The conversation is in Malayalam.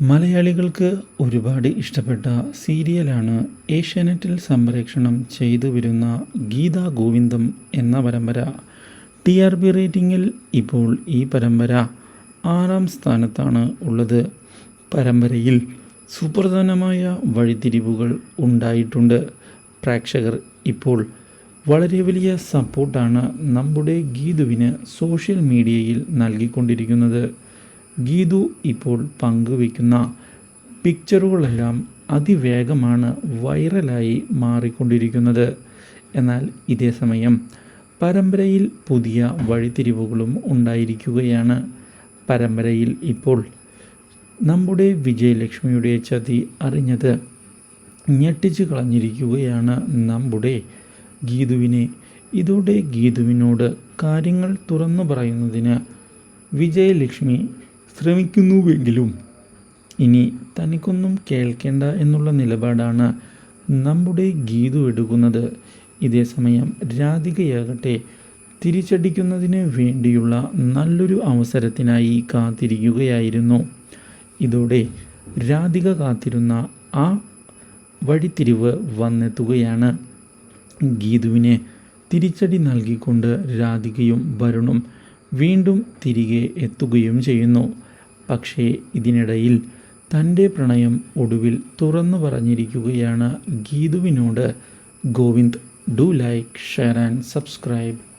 മലയാളികൾക്ക് ഒരുപാട് ഇഷ്ടപ്പെട്ട സീരിയലാണ് ഏഷ്യാനെറ്റിൽ സംപ്രേക്ഷണം ചെയ്തു വരുന്ന ഗീതാ ഗോവിന്ദം എന്ന പരമ്പര. ടി ആർ പി റേറ്റിംഗിൽ ഇപ്പോൾ ഈ പരമ്പര ആറാം സ്ഥാനത്താണ് ഉള്ളത്. പരമ്പരയിൽ സുപ്രധാനമായ വഴിത്തിരിവുകൾ ഉണ്ടായിട്ടുണ്ട്. പ്രേക്ഷകർ ഇപ്പോൾ വളരെ വലിയ സപ്പോർട്ടാണ് നമ്മുടെ ഗീതുവിന് സോഷ്യൽ മീഡിയയിൽ നൽകിക്കൊണ്ടിരിക്കുന്നത്. ഗീതു ഇപ്പോൾ പങ്കുവയ്ക്കുന്ന പിക്ചറുകളെല്ലാം അതിവേഗമാണ് വൈറലായി മാറിക്കൊണ്ടിരിക്കുന്നത്. എന്നാൽ ഇതേ സമയം പരമ്പരയിൽ പുതിയ വഴിത്തിരിവുകളും ഉണ്ടായിരിക്കുകയാണ്. പരമ്പരയിൽ ഇപ്പോൾ നമ്മുടെ വിജയലക്ഷ്മിയുടെ ചതി അറിഞ്ഞത് ഞെട്ടിച്ചു കളഞ്ഞിരിക്കുകയാണ് നമ്മുടെ ഗീതുവിനെ. ഇതോടെ ഗീതുവിനോട് കാര്യങ്ങൾ തുറന്നു പറയുന്നതിന് വിജയലക്ഷ്മി ശ്രമിക്കുന്നുവെങ്കിലും ഇനി തനിക്കൊന്നും കേൾക്കേണ്ട എന്നുള്ള നിലപാടാണ് നമ്മുടെ ഗീതു എടുക്കുന്നത്. ഇതേസമയം രാധികയാകട്ടെ തിരിച്ചടിക്കുന്നതിന് വേണ്ടിയുള്ള നല്ലൊരു അവസരത്തിനായി കാത്തിരിക്കുകയായിരുന്നു. ഇതോടെ രാധിക കാത്തിരുന്ന ആ വഴിത്തിരിവ് വന്നെത്തുകയാണ്. ഗീതുവിനെ തിരിച്ചടി നൽകിക്കൊണ്ട് രാധികയും വരുണും വീണ്ടും തിരികെ എത്തുകയും ചെയ്യുന്നു. പക്ഷേ ഇതിനിടയിൽ തന്റെ പ്രണയം ഒടുവിൽ തുറന്നു പറഞ്ഞിരിക്കുകയാണ് ഗീതുവിനോട്. Govind do like share and subscribe.